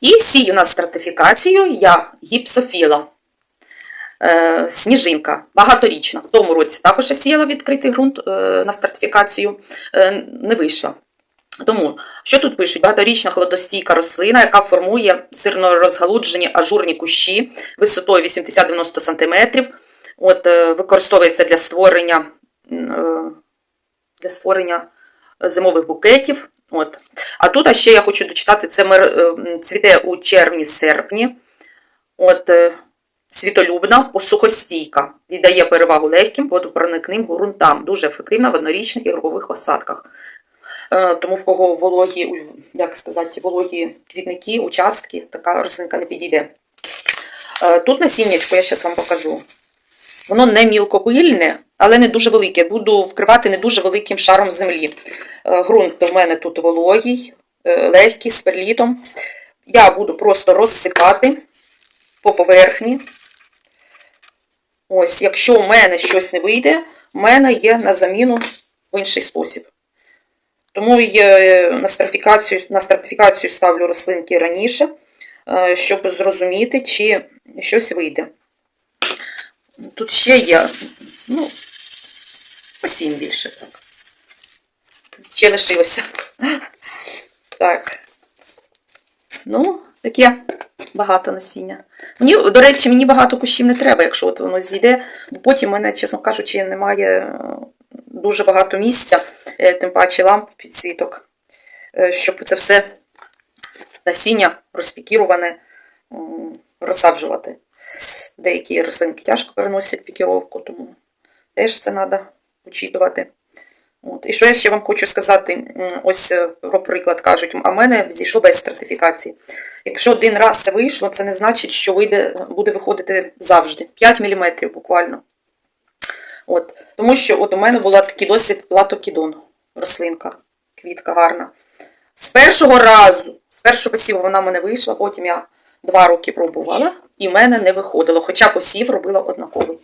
І сію на стратифікацію я гіпсофіла. Е, сніжинка багаторічна. В тому році також я сіяла відкритий ґрунт е, на стратифікацію, е, не вийшла. Тому, що тут пишуть? Багаторічна холодостійка рослина, яка формує сирно розгалуджені ажурні кущі висотою 80-90 см. От, е, використовується для створення, е, для створення зимових букетів. От. А тут а ще я хочу дочитати, це мир, е, цвіте у червні-серпні. От, е, світолюбна, посухостійка. Віддає перевагу легким водопроникним ґрунтам. Дуже ефективна в однорічних і грубових осадках. Е, Тому в кого вологі, як сказати, вологі квітники, участки, така рослинка не підійде. Тут насіннячко я зараз вам покажу. Воно не мілкопильне, але не дуже велике. Буду вкривати не дуже великим шаром землі. Е, Ґрунт у мене тут вологий, е, легкий, з перлітом. Я буду просто розсипати по поверхні. Ось, якщо у мене щось не вийде, у мене є на заміну в інший спосіб. Тому й е, на стратифікацію, на стратифікацію ставлю рослинки раніше, е, щоб зрозуміти, чи щось вийде. Тут ще є, ну, по сім більше так. Ще лишилося. Так. Ну, таке багато насіння. Мені, до речі, мені багато кущів не треба, якщо от воно зійде, бо потім в мене, чесно кажучи, немає е, дуже багато місця, е, тим паче ламп підсвіток, е, щоб це все насіння розпікіроване розсаджувати. Деякі рослинки тяжко переносять пікіровку, тому теж це треба учитувати. От. І що я ще вам хочу сказати, ось е, про приклад кажуть, а мене зійшло без стратифікації. Якщо один раз це вийшло, це не значить, що вийде, буде виходити завжди. 5 мм буквально. От. Тому що от у мене була такий досвід платокідон, рослинка, квітка гарна. З першого разу, з першого посіву вона в мене вийшла, потім я два роки пробувала, і в мене не виходило, хоча посів робила однаковий.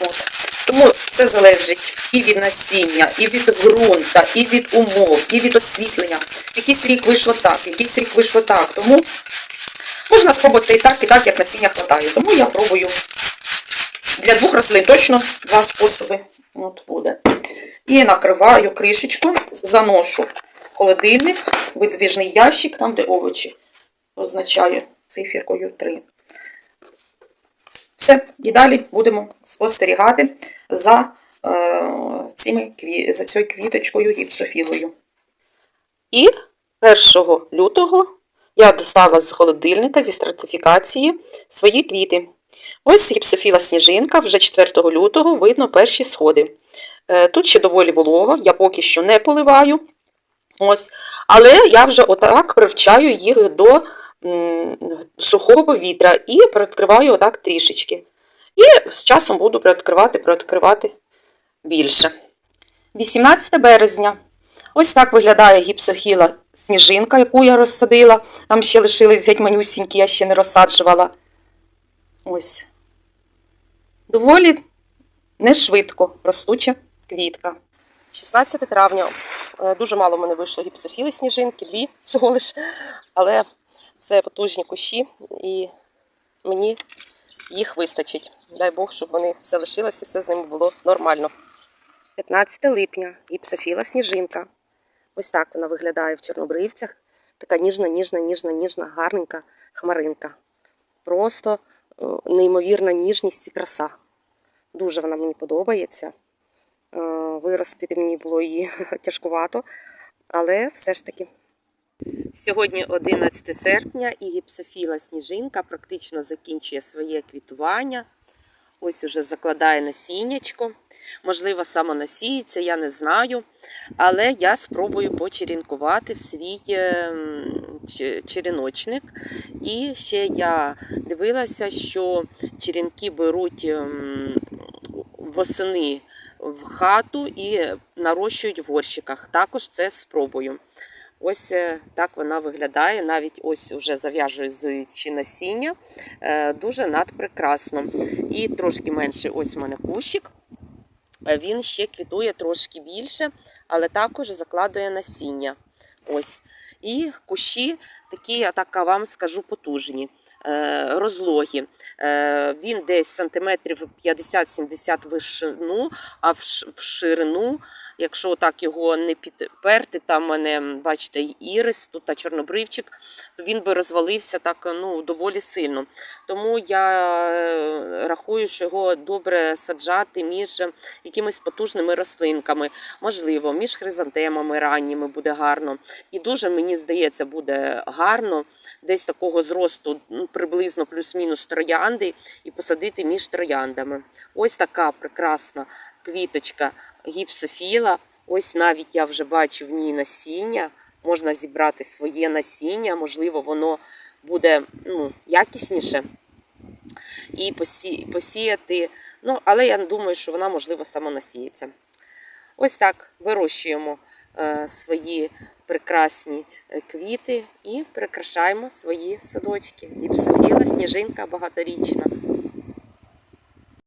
От. Тому це залежить і від насіння, і від ґрунта, і від умов, і від освітлення. Якийсь рік вийшло так, якийсь рік вийшло так. Тому можна спробувати і так, і так, як насіння хватає. Тому я пробую для двох рослин точно два способи от буде. І накриваю кришечку, заношу в холодильник, видвіжний ящик, там, де овочі. Позначаю циферкою 3. Все, і далі будемо спостерігати за, е, цими, за цією квіточкою гіпсофілою. І 1 лютого я достала з холодильника зі стратифікації свої квіти. Ось гіпсофіла сніжинка, вже 4 лютого видно перші сходи. Е, Тут ще доволі волого, я поки що не поливаю. Ось. Але я вже отак привчаю їх до сухого повітря і приоткриваю отак трішечки. І з часом буду приоткривати, приоткривати більше. 18 березня. Ось так виглядає гіпсофіла сніжинка, яку я розсадила. Там ще лишились геть манюсінькі, я ще не розсаджувала. Ось. Доволі не швидко ростуча квітка. 16 травня. Е, Дуже мало в мене вийшло гіпсофіли сніжинки, дві всього лиш. Але це потужні кущі, і мені їх вистачить. Дай Бог, щоб вони все лишилося, все з ними було нормально. 15 липня гіпсофіла сніжинка. Ось так вона виглядає в чорнобривцях. Така ніжна, ніжна, ніжна, ніжна, гарненька хмаринка. Просто е, неймовірна ніжність і краса. Дуже вона мені подобається. Е, Виростити мені було її тяжкувато, але все ж таки. Сьогодні 11 серпня і гіпсофіла сніжинка практично закінчує своє квітування. Ось уже закладає насіннячко. Можливо, самонасіється, я не знаю. Але я спробую почерінкувати в свій ем, черіночник. І ще я дивилася, що черінки беруть ем, восени в хату і нарощують в горщиках. Також це спробую. Ось е, так вона виглядає. Навіть ось вже зав'яжуючи насіння. Е, Дуже надпрекрасно. І трошки менше ось у мене кущик. Е, Він ще квітує трошки більше, але також закладує насіння. Ось. І кущі такі, я так вам скажу, потужні, розлогі. Е, Він десь сантиметрів 50-70 вишину, а в ширину, якщо так його не підперти, там мене, бачите, ірис, тут та чорнобривчик, то він би розвалився так ну, доволі сильно. Тому я е, рахую, що його добре саджати між якимись потужними рослинками, можливо, між хризантемами ранніми буде гарно. І дуже, мені здається, буде гарно десь такого зросту ну, приблизно плюс-мінус троянди і посадити між трояндами. Ось така прекрасна квіточка гіпсофіла. Ось навіть я вже бачу в ній насіння. Можна зібрати своє насіння, можливо, воно буде ну, якісніше і посі- посіяти. Ну, але я думаю, що вона, можливо, самонасіється. Ось так вирощуємо свої прекрасні е, квіти і прикрашаємо свої садочки. Гіпсофіла, сніжинка багаторічна.